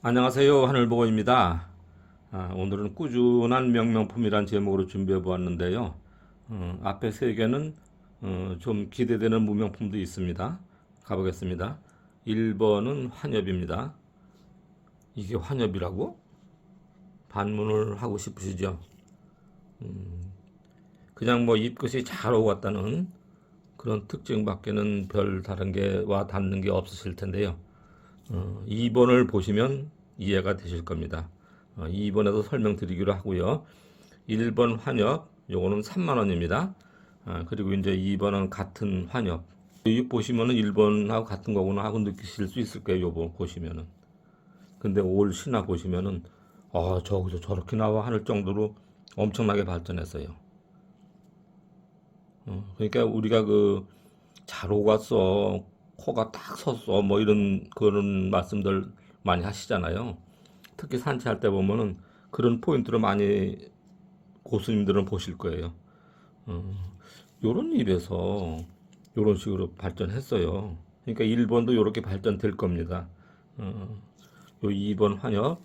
안녕하세요. 하늘보고입니다. 아, 오늘은 꾸준한 명명품이란 제목으로 준비해 보았는데요. 어, 앞에 세 개는 어, 좀 기대되는 무명품도 있습니다. 가보겠습니다. 1번은 환엽입니다. 이게 환엽이라고? 반문을 하고 싶으시죠? 음, 그냥 뭐 잎끝이 잘 오갔다는 그런 특징 밖에는 별 다른 게 와 닿는 게 없으실 텐데요. 어, 2번을 보시면 이해가 되실 겁니다. 어, 2번에도 설명드리기로 하고요. 1번 환엽, 요거는 3만 원입니다. 아, 그리고 이제 2번은 같은 환엽. 이 보시면은 1번하고 같은 거구나 하고 느끼실 수 있을 거예요. 요거 보시면은. 근데 올 신화 보시면은 아, 저기서 저렇게 나와 하는 정도로 엄청나게 발전했어요. 어, 그러니까 우리가 그 잘 오갔어, 코가 딱 섰어, 뭐 이런 그런 말씀들 많이 하시잖아요. 특히 산책할 때 보면은 그런 포인트를 많이 고수님들은 보실 거예요. 어, 요런 입에서 요런 식으로 발전했어요. 그러니까 1번도 요렇게 발전될 겁니다. 어, 요 2번 환엽,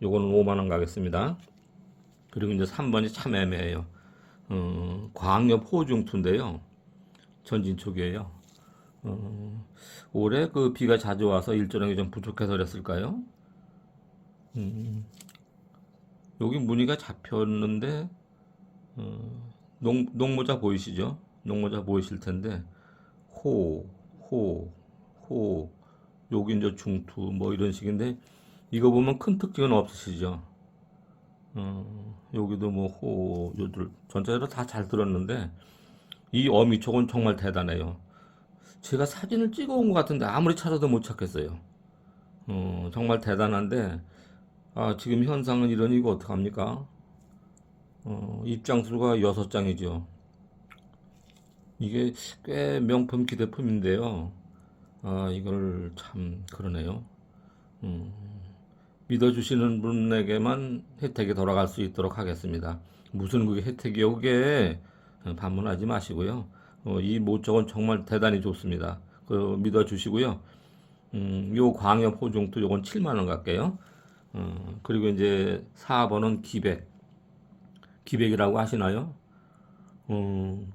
요거는 5만 원 가겠습니다. 그리고 이제 3번이 참 애매해요. 어, 광엽 호중투인데요. 전진 쪽이에요. 어, 올해 그 비가 자주 와서 일조량이 좀 부족해서 그랬을까요? 음, 여기 무늬가 잡혔는데 어, 농, 농모자 보이시죠? 농모자 보이실 텐데 호, 호, 호 여기 이제 중투 뭐 이런 식인데 이거 보면 큰 특징은 없으시죠? 어, 여기도 뭐 호, 요들 전체적으로 다 잘 들었는데 이 어미촉은 정말 대단해요. 제가 사진을 찍어 온 것 같은데 아무리 찾아도 못 찾겠어요. 어, 정말 대단한데 아, 지금 현상은 이러니 이거 어떡합니까? 어, 입장수가 여섯 장이죠. 이게 꽤 명품 기대품인데요. 아, 이걸 참 그러네요. 음, 믿어주시는 분에게만 혜택이 돌아갈 수 있도록 하겠습니다. 무슨 그게 혜택이요? 그게 반문하지 마시고요. 어, 이 모적은 정말 대단히 좋습니다. 그 믿어 주시고요. 음, 요 광엽 호중도 요건 7만 원 갈게요. 어, 그리고 이제 4번은 기백. 기백이라고 하시나요? 어,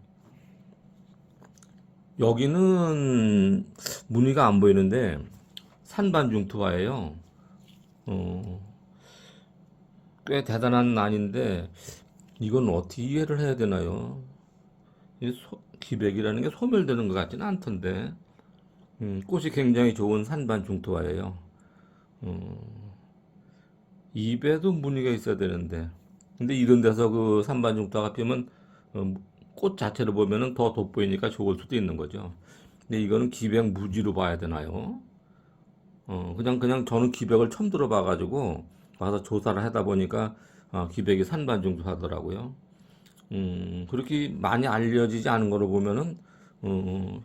여기는 무늬가 안 보이는데 산반중투화예요. 어, 꽤 대단한 난인데 이건 어떻게 이해를 해야 되나요? 이 소- 기백이라는 게 소멸되는 것 같지는 않던데 음, 꽃이 굉장히 좋은 산반중투화예요. 어, 입에도 무늬가 있어야 되는데 근데 이런 데서 그 산반중투화가 피면 어, 꽃 자체를 보면은 더 돋보이니까 좋을 수도 있는 거죠. 근데 이거는 기백 무지로 봐야 되나요? 어, 그냥, 그냥 저는 기백을 처음 들어봐가지고 와서 조사를 하다 보니까 어, 기백이 산반 정도 하더라고요. 음, 그렇게 많이 알려지지 않은 거로 보면은 어,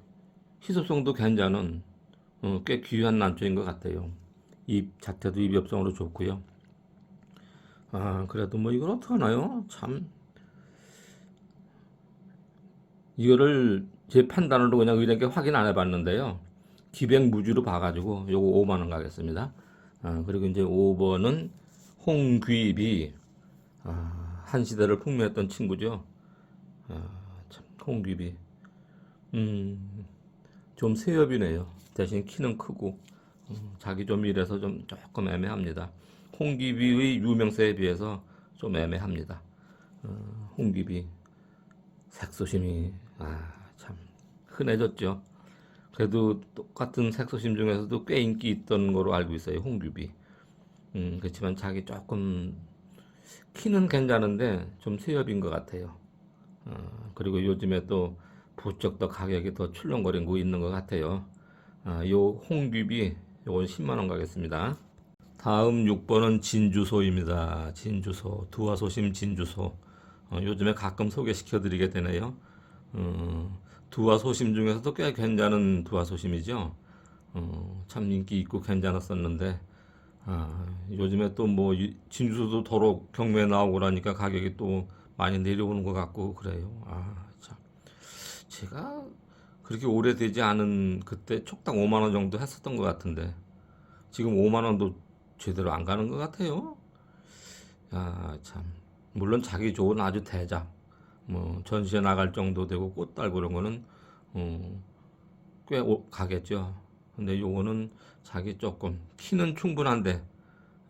희소성도 괜찮은 어, 꽤 귀한 난초인 것 같아요. 잎 자체도 입엽성으로 좋고요. 아, 그래도 뭐 이걸 어떡하나요? 참 이거를 제 판단으로 그냥 이렇게 확인 안 해봤는데요. 기백 무지로 봐가지고 요거 5만 원 가겠습니다. 아, 그리고 이제 5번은 홍귀비 아, 한 시대를 풍미했던 친구죠. 아, 참 홍귀비 음, 좀 세엽이네요. 대신 키는 크고 음, 자기 좀 이래서 좀 조금 애매합니다. 홍귀비의 유명세에 비해서 좀 애매합니다. 어, 홍귀비 색소심이 아, 참 흔해졌죠. 그래도 똑같은 색소심 중에서도 꽤 인기 있던 거로 알고 있어요. 홍규비. 음, 그렇지만 자기 조금 키는 괜찮은데 좀 수엽인 것 같아요. 어, 그리고 요즘에 또 부쩍 더 가격이 더 출렁거리고 있는 것 같아요. 아, 요 홍규비 요건 10만 원 가겠습니다. 다음 6번은 진주소입니다. 진주소 두화소심 진주소. 어, 요즘에 가끔 소개시켜 드리게 되네요. 어, 두화소심 중에서도 꽤 괜찮은 두화소심이죠. 어, 참 인기 있고 괜찮았었는데 아, 요즘에 또 뭐 진주소도 더러 경매에 나오고 그러니까 가격이 또 많이 내려오는 것 같고 그래요. 아, 참. 제가 그렇게 오래되지 않은 그때 촉당 5만 원 정도 했었던 것 같은데 지금 5만 원도 제대로 안 가는 것 같아요. 야, 참. 물론 자기 좋은 아주 대작, 뭐, 전시회 나갈 정도 되고 꽃 달고 그런 거는, 어, 꽤 오- 가겠죠. 근데 요거는 자기 조금, 키는 충분한데,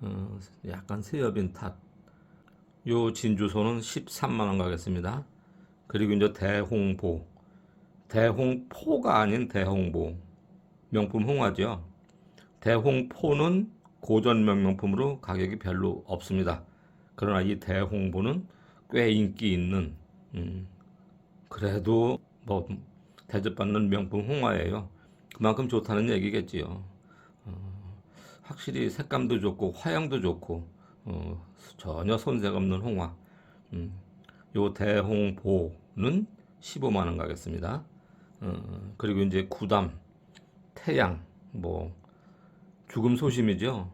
어, 약간 세협인 탓. 요 진주소는 13만 원 가겠습니다. 그리고 이제 대홍보. 대홍포가 아닌 대홍보. 명품 홍화죠. 대홍포는 고전 명 명품으로 가격이 별로 없습니다. 그러나 이 대홍보는 꽤 인기 있는, 음, 그래도 뭐 대접받는 명품 홍화예요. 그만큼 좋다는 얘기겠지요. 어, 확실히 색감도 좋고 화양도 좋고 어, 전혀 손색 없는 홍화. 음, 요 대홍보는 15만 원 가겠습니다. 어, 그리고 이제 구담, 태양, 뭐 죽음 소심이죠.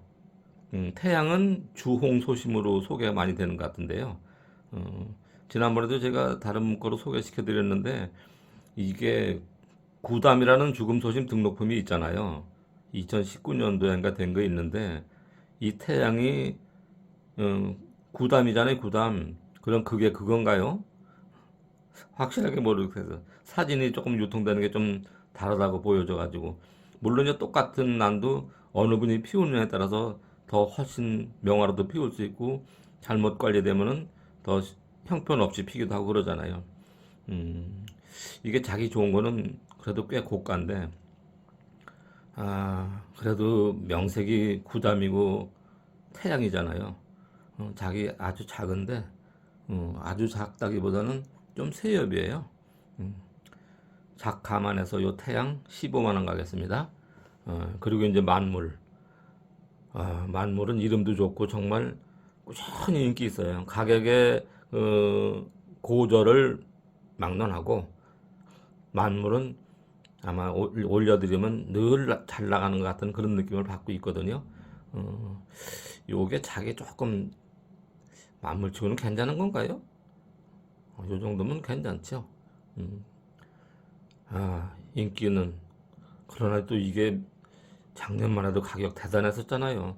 음, 태양은 주홍 소심으로 소개가 많이 되는 것 같은데요. 어, 지난번에도 제가 다른 문구로 소개시켜 드렸는데 이게 구담이라는 죽음 소심 등록품이 있잖아요. 2019년도인가 된 거 있는데 이 태양이 어, 구담이잖아요. 구담. 그럼 그게 그건가요? 확실하게 모르겠어서 사진이 조금 유통되는 게 좀 다르다고 보여져 가지고 물론 이제 똑같은 난도 어느 분이 피우느냐에 따라서 더 훨씬 명화로도 피울 수 있고 잘못 관리되면은 더 형편없이 피기도 하고 그러잖아요. 음, 이게 자기 좋은 거는 그래도 꽤 고가인데 아 그래도 명색이 구담이고 태양이잖아요. 어, 자기 아주 작은데 어, 아주 작다기보다는 좀 세엽이에요. 음, 작 감안해서 요 태양 15만 원 가겠습니다. 어, 그리고 이제 만물. 아, 만물은 이름도 좋고 정말 꾸준히 인기 있어요. 가격에 어, 고절을 막론하고 만물은 아마 올- 올려드리면 늘 잘 나가는 것 같은 그런 느낌을 받고 있거든요. 어, 요게 자기 조금 만물치고는 괜찮은 건가요? 어, 요 정도면 괜찮죠. 음. 아, 인기는 그러나 또 이게 작년만 해도 가격 대단했었잖아요.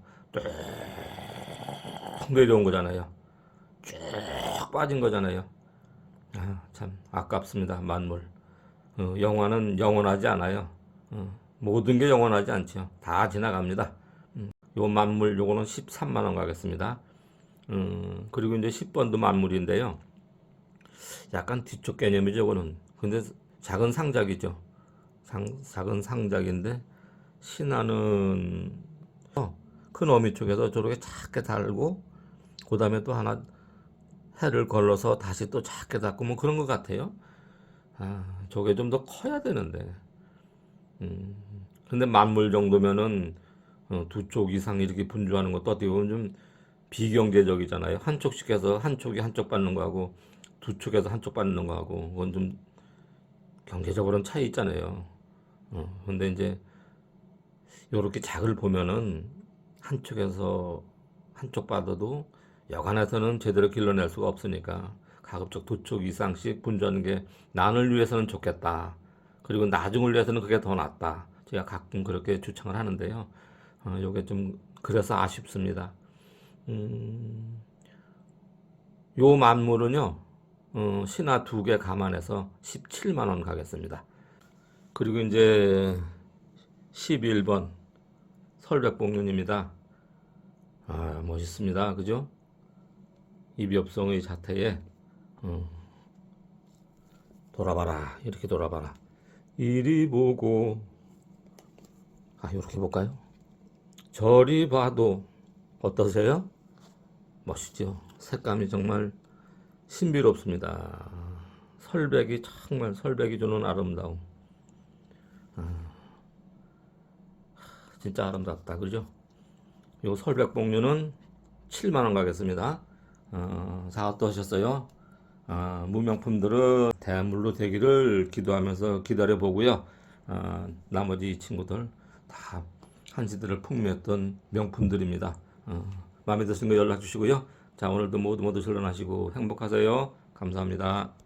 쭉 내려온 거잖아요. 쭉 빠진 거잖아요. 아, 참 아깝습니다. 만물. 어, 영화는 영원하지 않아요. 어, 모든 게 영원하지 않죠. 다 지나갑니다. 음, 요 만물 요거는 13만 원 가겠습니다. 음, 그리고 이제 10번도 만물인데요. 약간 뒤쪽 개념이죠, 이거는. 근데 작은 상작이죠. 상, 작은 상작인데 신화는 어, 큰 어미 쪽에서 저렇게 작게 달고 그 다음에 또 하나 해를 걸러서 다시 또 작게 닫고 뭐 그런 것 같아요. 아, 저게 좀 더 커야 되는데. 음, 근데 만물 정도면은 어, 두쪽 이상 이렇게 분주하는 것도 어떻게 보면 좀 비경제적이잖아요. 한쪽씩 해서 한쪽이 한쪽 받는 거하고 두 쪽에서 한쪽 받는 거하고 그건 좀 경제적으로는 차이 있잖아요. 어, 근데 이제 요렇게 작을 보면은 한쪽에서 한쪽 받아도 여간에서는 제대로 길러낼 수가 없으니까 가급적 두쪽 이상씩 분주하는 게 난을 위해서는 좋겠다. 그리고 나중을 위해서는 그게 더 낫다. 제가 가끔 그렇게 주창을 하는데요. 어, 요게 좀 그래서 아쉽습니다. 음, 요 만물은요, 어, 신화 두 개 감안해서 17만 원 가겠습니다. 그리고 이제 11번 설백봉륜입니다. 아, 멋있습니다. 그죠? 이비업성의 자태에 어, 돌아봐라. 이렇게 돌아봐라. 이리 보고 아, 이렇게 볼까요? 저리 봐도 어떠세요? 멋있죠? 색감이 정말 신비롭습니다. 설백이 정말 설백이 주는 아름다움. 아, 진짜 아름답다. 그죠? 요 설백봉류는 7만원 가겠습니다. 어, 자, 어떠셨어요? 아, 무명품들은 대물로 되기를 기도하면서 기다려 보고요. 아, 나머지 친구들 다 한시들을 풍미했던 명품들입니다. 어, 마음에 드신 거 연락 주시고요. 자, 오늘도 모두 모두 즐거나시고 행복하세요. 감사합니다.